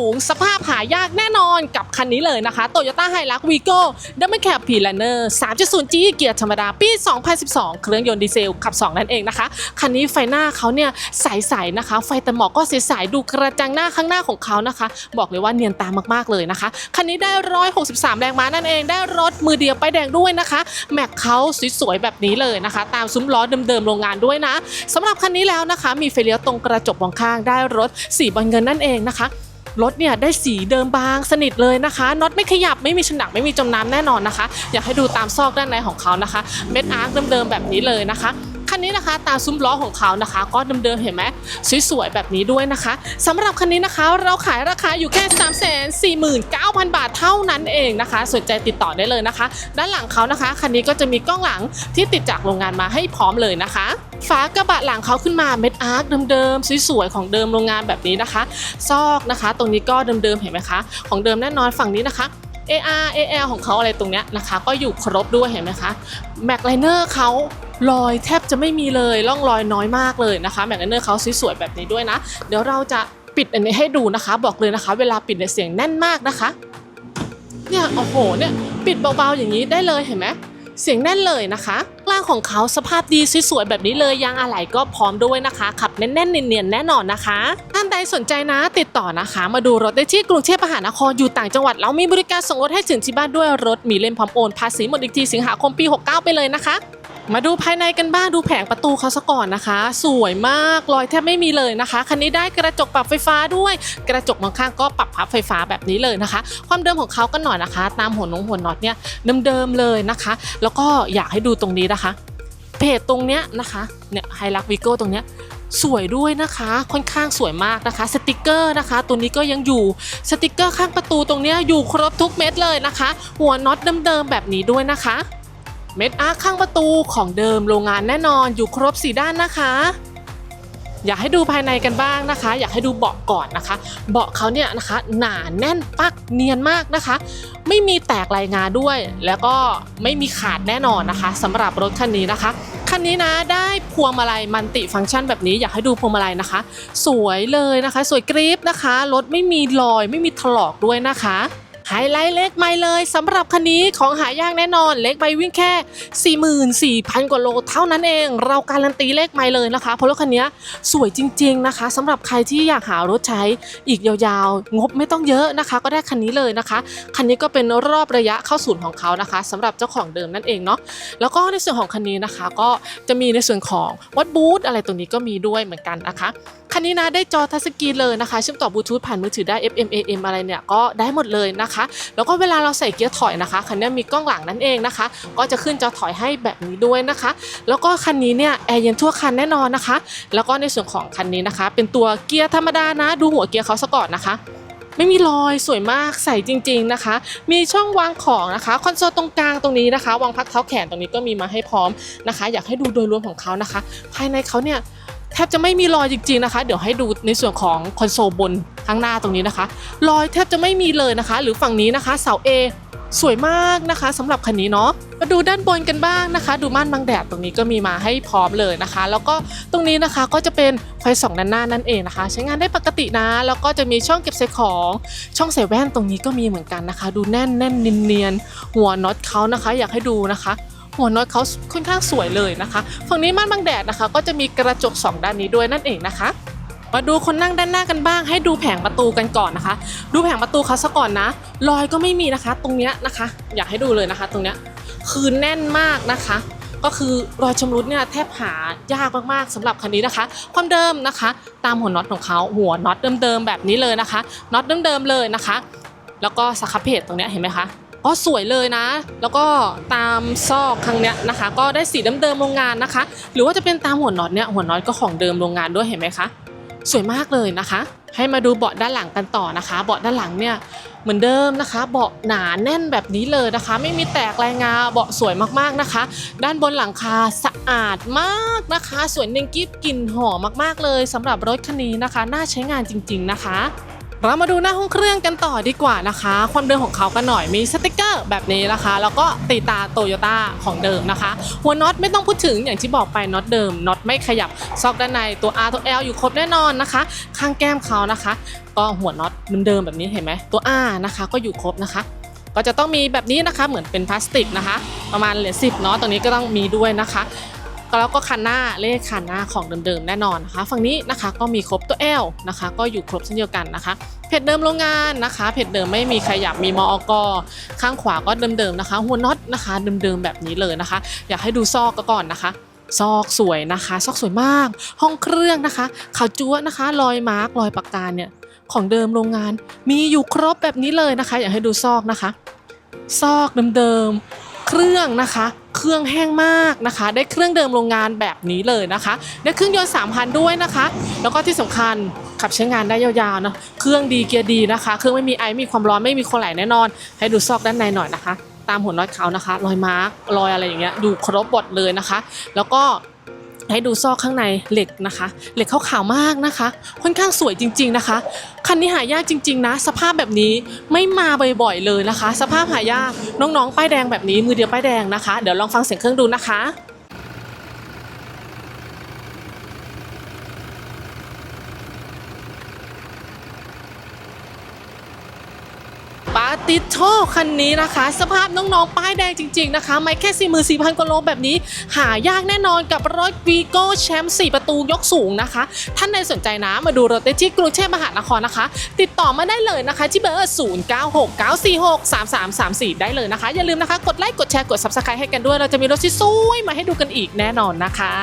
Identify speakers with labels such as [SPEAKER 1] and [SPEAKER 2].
[SPEAKER 1] สูงสภาพหายากแน่นอนกับคันนี้เลยนะคะ Toyota Hilux Vigo Double Cab p l a n n e r 3.0G เกียร์ธรรมดาปี 2012 เครื่องยนต์ดีเซลขับ 2 นั่นเองนะคะ คันนี้ไฟหน้าเขาเนี่ยใสๆนะคะ ไฟแต่หมอกก็ใสๆดูกระจังหน้าข้างหน้าของเขานะคะ บอกเลยว่าเนียนตามากๆเลยนะคะ คันนี้ได้ 163 แรงม้านั่นเอง ได้รถมือเดียวไปแดงด้วยนะคะ แม็กเขาสวยๆแบบนี้เลยนะคะ ตามซุ้มล้อเดิมๆโรงงานด้วยนะสำหรับคันนี้แล้วนะคะ มีไฟเลี้ยวตรงกระจกมองข้างได้รถสีบอลเงินนั่นเองนะคะ รถเนี่ยได้สีเดิมบางสนิทเลยนะคะน็อตไม่ขยับไม่มีฉนักไม่มีจมน้ำแน่นอนนะคะ อยากให้ดูตามซอกด้านในของเขานะคะเม็ดอาร์คเดิมๆแบบนี้เลยนะคะคันนี้นะคะตาซุ้มล้อของเขานะคะ ก็เดิมๆเห็นไหมสวยๆแบบนี้ด้วยนะคะสำหรับคันนี้นะคะ เราขายราคาอยู่แค่3 4 9 0 0 0บาทเท่านั้นเองนะคะ สนใจติดต่อได้เลยนะคะ ด้านหลังเขานะคะคันนี้ก็จะมีกล้องหลังที่ติดจากโรงงานมาให้พร้อมเลยนะคะ ฝากระบะหลังเขาขึ้นมาเม็ดอาร์คเดิมๆสวยๆของเดิมโรงงานแบบนี้นะคะ ซอกนะคะ ตรงนี้ก็เดิมๆเห็นไหมคะ ของเดิมแน่นอนฝั่งนี้นะคะ AR AL ของเขาอะไรตรงเนี้ยนะคะ ก็อยู่ครบด้วยเห็นไหมคะแม็กไลเนอร์เขารอยแทบจะไม่มีเลยร่องรอยน้อยมากเลยนะคะแม็กไลเนอร์เขาสวยๆแบบนี้ด้วยนะ เดี๋ยวเราจะปิดอันนี้ให้ดูนะคะ บอกเลยนะคะ เวลาปิดเนี่ยเสียงแน่นมากนะคะเนี่ยโอ้โหเนี่ยปิดเบาๆอย่างนี้ได้เลยเห็นไหม เสียงแน่นเลยนะคะร่างของเขาสภาพดีสวยๆแบบนี้เลยยางอะไหล่ก็พร้อมด้วยนะคะ ขับแน่นๆเนียนๆแน่นอนนะคะท่านใดสนใจนะ ติดต่อนะคะ มาดูรถได้ที่กรุงเทพมหานครอยู่ต่างจังหวัดเรามีบริการส่งรถให้ถึงที่บ้านด้วยรถมีเล่มพร้อมโอนภาษีหมดอีกทีสิงหาคมปี 69 ไปเลยนะคะ มาดูภายในกันบ้างดูแผงประตูเขาซะก่อนนะคะ สวยมากรอยแทบไม่มีเลยนะคะ คันนี้ได้กระจกปรับไฟฟ้าด้วย กระจกมองข้างก็ปรับพับไฟฟ้าแบบนี้เลยนะคะ ความเดิมของเขาก็หน่อยนะคะ ตามหัวนงหัวน็อตเนี่ยเดิมๆเลยนะคะ แล้วก็อยากให้ดูตรงนี้นะคะ เพจตรงเนี้ยนะคะเนี่ยไฮลักวิโก้ตรงเนี้ยสวยด้วยนะคะค่อนข้างสวยมากนะคะสติกเกอร์นะคะ ตัวนี้ก็ยังอยู่สติกเกอร์ข้างประตูตรงเนี้ยอยู่ครบทุกเม็ดเลยนะคะ หัวน็อตเดิมๆแบบนี้ด้วยนะคะ เม็ดอาร์คข้างประตูของเดิมโรงงานแน่นอนอยู่ครบสีด้านนะคะ อยากให้ดูภายในกันบ้างนะคะ อยากให้ดูเบาะก่อนนะคะ เบาะเขาเนี่ยนะคะ หนาแน่นปักเนียนมากนะคะ ไม่มีแตกลายงาด้วย แล้วก็ไม่มีขาดแน่นอนนะคะสำหรับรถคันนี้นะคะคันนี้นะได้พวงมาลัยมัลติฟังก์ชันแบบนี้อยากให้ดูพวงมาลัยนะคะ สวยเลยนะคะ สวยกรี๊บนะคะรถไม่มีรอยไม่มีถลอกด้วยนะคะ ไฮไลท์เล็กไม่เลยสำหรับคันนี้ของหายากแน่นอนเล็กไมวิ่งแค่ 44,000 กว่าโลเท่านั้นเอง เราการันตีเลขไม่เลยนะคะ เพราะรถคันนี้สวยจริง ๆนะคะสำหรับใครที่อยากหารถใช้อีกยาวๆ งบไม่ต้องเยอะนะคะ ก็ได้คันนี้เลยนะคะ คันนี้ก็เป็นรอบระยะเข้าศูนย์ของเขานะคะสำหรับเจ้าของเดิมนั่นเองเนาะแล้วก็ในส่วนของคันนี้นะคะ ก็จะมีในส่วนของวัดบูธอะไรตรงนี้ก็มีด้วยเหมือนกันนะคะ คันนี้นะได้จอทัชสกรีนเลยนะคะเชื่อมต่อบลูทูธผ่านมือถือได้ FM AM อะไรเนี่ยก็ได้หมดเลยนะคะ แล้วก็เวลาเราใส่เกียร์ถอยนะคะคันนี้มีกล้องหลังนั่นเองนะคะ ก็จะขึ้นจอถอยให้แบบนี้ด้วยนะคะ แล้วก็คันนี้เนี่ยแอร์เย็นทั่วคันแน่นอนนะคะ แล้วก็ในส่วนของคันนี้นะคะ เป็นตัวเกียร์ธรรมดานะ ดูหัวเกียร์เขาซะก่อนนะคะไม่มีรอยสวยมากใส่จริง ๆนะคะ มีช่องวางของนะคะคอนโซลตรงกลางตรงนี้นะคะวางพักเท้าแขนตรงนี้ก็มีมาให้พร้อมนะคะ อยากให้ดูโดยรวมของเขานะคะ ภายในเขาเนี่ย แทบจะไม่มีรอยจริงๆนะคะ เดี๋ยวให้ดูในส่วนของคอนโซลบนข้างหน้าตรงนี้นะคะรอยแทบจะไม่มีเลยนะคะ หรือฝั่งนี้นะคะเสา A สวยมากนะคะสำหรับคันนี้เนาะมาดูด้านบนกันบ้างนะคะ ดูม่านบังแดดตรงนี้ก็มีมาให้พร้อมเลยนะคะ แล้วก็ตรงนี้นะคะก็จะเป็นไฟส่องด้านหน้านั่นเองนะคะ ใช้งานได้ปกตินะ แล้วก็จะมีช่องเก็บใส่ของช่องใส่แว่นตรงนี้ก็มีเหมือนกันนะคะ ดูแน่นแน่นเนียนๆหัวน็อตเขานะคะ อยากให้ดูนะคะ หัวน็อตเขาค่อนข้างสวยเลยนะคะฝั่งนี้ม่านบังแดดนะคะ ก็จะมีกระจกสองด้านนี้ด้วยนั่นเองนะคะมาดูคนนั่งด้านหน้ากันบ้าง ให้ดูแผงประตูกันก่อนนะคะ ดูแผงประตูเขาซะก่อนนะรอยก็ไม่มีนะคะ ตรงเนี้ยนะคะ อยากให้ดูเลยนะคะ ตรงเนี้ยคือแน่นมากนะคะ ก็คือรอยชำรุดเนี่ยแทบหายากมากๆสำหรับคันนี้นะคะ ความเดิมนะคะ ตามหัวน็อตของเขาหัวน็อตเดิมๆแบบนี้เลยนะคะน็อตเดิมๆเลยนะคะ แล้วก็สครับเพจตรงเนี้ยเห็นไหมคะ ก็สวยเลยนะ แล้วก็ตามซอกครั้งเนี้ยนะคะ ก็ได้สีเดิมๆโรงงานนะคะ หรือว่าจะเป็นตามหัวน็อตเนี่ยหัวน็อตก็ของเดิมโรงงานด้วยเห็นไหมคะสวยมากเลยนะคะ ให้มาดูเบาะด้านหลังกันต่อนะคะ เบาะด้านหลังเนี่ยเหมือนเดิมนะคะ เบาะหนาแน่นแบบนี้เลยนะคะ ไม่มีแตกลายงาเบาะสวยมากๆนะคะ ด้านบนหลังคาสะอาดมากนะคะ สวยเนียนกิ๊บกลิ่นหอมมากๆเลยสำหรับรถคันนี้นะคะ น่าใช้งานจริง ๆนะคะ เรามาดูหน้าห้องเครื่องกันต่อดีกว่านะคะ ความเดิมของเขากันหน่อยมีสติกเกอร์แบบนี้นะคะ แล้วก็ตีตาโตโยต้าของเดิมนะคะ หัวน็อตไม่ต้องพูดถึงอย่างที่บอกไปน็อตเดิมน็อตไม่ขยับซอกด้านในตัว R ตัว L อยู่ครบแน่นอนนะคะ ข้างแก้มเขานะคะ ก็หัวน็อตเดิมแบบนี้เห็นไหมตัว R นะคะก็อยู่ครบนะคะก็จะต้องมีแบบนี้นะคะเหมือนเป็นพลาสติกนะคะ ประมาณเหรียญสิบเนาะตรงนี้ก็ต้องมีด้วยนะคะ แล้วก็คันหน้าเลขคันหน้าของเดิมๆแน่นอนนะคะ ฝั่งนี้นะคะก็มีครบตัว L นะคะ ก็อยู่ครบเช่นเดียวกันนะคะเพจเดิมโรงงานนะคะเพจเดิมไม่มีขยับมีมอกข้างขวาก็เดิมๆนะคะ หัวน็อตนะคะเดิมๆแบบนี้เลยนะคะ อยากให้ดูซอกก็ก่อนนะคะซอกสวยนะคะ ซอกสวยมาก ห้องเครื่องนะคะขาวจั๊วนะคะ รอยมาร์กรอยปากกาเนี่ยของเดิมโรงงาน มีอยู่ครบแบบนี้เลยนะคะ อยากให้ดูซอกนะคะ ซอกเดิมๆเครื่องนะคะ เครื่องแห้งมากนะคะ ได้เครื่องเดิมโรงงานแบบนี้เลยนะคะ ได้เครื่องยนต์3,000 ด้วยนะคะ แล้วก็ที่สำคัญขับใช้งานได้ยาวๆนะเครื่องดีเกียร์ดีนะคะ เครื่องไม่มีไอมีความร้อนไม่มีโคไหลแน่นอน ให้ดูซอกด้านในหน่อยนะคะ ตามหัวน็อตเขานะคะ รอยมาร์กรอยอะไรอย่างเงี้ยดูครบหมดเลยนะคะ แล้วก็ ให้ดูซอกข้างในเหล็กนะคะ เหล็กขาวๆมากนะคะ ค่อนข้างสวยจริง ๆนะคะ คันนี้หายากจริง ๆ นะ สภาพแบบนี้ไม่มาบ่อยๆเลยนะคะ สภาพหายากน้องๆป้ายแดงแบบนี้มือเดียวป้ายแดงนะคะ เดี๋ยวลองฟังเสียงเครื่องดูนะคะ ติโชคันนี้นะคะ สภาพน้องๆ ป้ายแดงจริง ๆ นะคะ ไม่แค่44,000กว่าโลแบบนี้ หายากแน่นอนกับรถวีโก้แชมป์4ประตูยกสูงนะคะ ท่านใดสนใจนะมาดูรถได้ที่กรุงเทพมหานครนะคะ ติดต่อมาได้เลยนะคะ ที่เบอร์ 0969463334 ได้เลยนะคะ อย่าลืมนะคะ กดไลค์กดแชร์กด Subscribe ให้กันด้วย เราจะมีรถที่สวยมาให้ดูกันอีกแน่นอนนะคะ